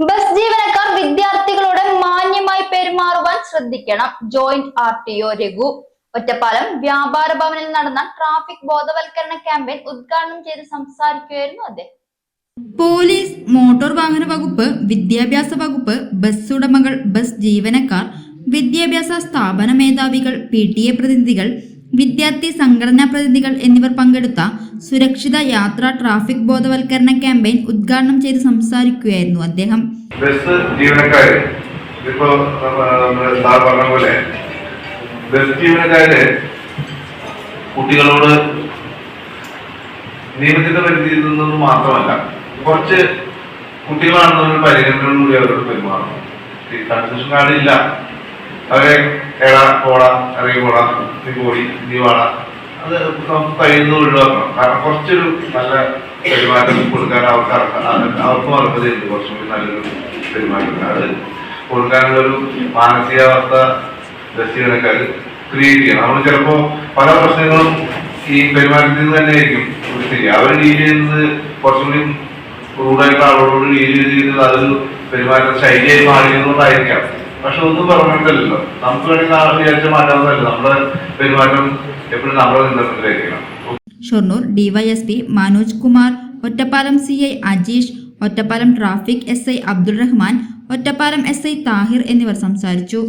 Bus ജീവനക്കാർ വിദ്യാർത്ഥികളോട് മാന്യമായി പെരുമാറുവാൻ ശ്രദ്ധിക്കണം. Joint R T O Raghu Ottapalam വ്യാപാര ഭവനിൽ നടന്ന ട്രാഫിക് ബോധവൽക്കരണ ക്യാമ്പയിൻ ഉദ്ഘാടനം ചെയ്ത് സംസാരിക്കുകയായിരുന്നു അദ്ദേഹം. പോലീസ് മോട്ടോർ വാഹന വകുപ്പ് വിദ്യാഭ്യാസ വകുപ്പ് ബസ് ഉടമകൾ ബസ് ജീവനക്കാർ വിദ്യാഭ്യാസ സ്ഥാപന മേധാവികൾ പി ടി എ പ്രതിനിധികൾ വിദ്യാർത്ഥി സംഘടനാ പ്രതിനിധികൾ എന്നിവർ പങ്കെടുത്ത സുരക്ഷിത യാത്ര ട്രാഫിക് ബോധവൽക്കരണ ക്യാമ്പയിൻ ഉദ്ഘാടനം ചെയ്ത് സംസാരിക്കുകയായിരുന്നു അദ്ദേഹം. ബസ് ജീവനക്കാര് ഇപ്പോ സാർ പറഞ്ഞ പോലെ ബസ് ജീവനക്കാര് കുട്ടികളോട് നിയമത്തിന്റെ പരിധിയിൽ നിന്നൊന്നും മാത്രമല്ല കുറച്ച് കുട്ടികളാണെന്നൊരു പരിഗണനയോടുകൂടി അവരോട് പെരുമാറണം. ഈ കാർഡ് ഇല്ല. അവരെ എടാ പോടാ ഇറങ്ങി പോടാ നീ പോടി നീ വാടാ. അത് കഴിയുന്നത് ഒഴിവാക്കണം. കാരണം കുറച്ചൊരു നല്ല പെരുമാറ്റം കൊടുക്കാൻ അവർക്ക് അവർക്കും അർഹതയുണ്ട് കുറച്ചുകൂടി നല്ലൊരു പെരുമാറ്റം. അത് കൊടുക്കാനുള്ളൊരു മാനസികാവസ്ഥ ബസ് ജീവനക്കാർ ക്രിയേറ്റ് ചെയ്യണം. നമ്മൾ ചിലപ്പോൾ പല പ്രശ്നങ്ങളും ഈ പെരുമാറ്റത്തിൽ നിന്ന് തന്നെ ആയിരിക്കും അവർ ഡീൽ ചെയ്യുന്നത് കുറച്ചുകൂടി റൂഡായിട്ട് ആളോട് ഡീൽ ചെയ്തിരുന്നത് അതൊരു പെരുമാറ്റ ശൈലിയായി മാറിയതുകൊണ്ടായിരിക്കാം. പക്ഷെ ഒന്നും പറഞ്ഞിട്ടില്ലല്ലോ. നമുക്ക് വേണമെങ്കിൽ നാളെ വിചാരിച്ച മാറ്റാവുന്നതല്ല. നമ്മുടെ പെരുമാറ്റം എപ്പോഴും നമ്മുടെ നിയന്ത്രണത്തിലായിരിക്കണം Shoranur D Y S P Manoj Kumar Ottapalam C I Ajeesh Ottapalam traffic S I Abdul Rahman Ottapalam S I Thahir എന്നിവർ സംസാരിച്ചു.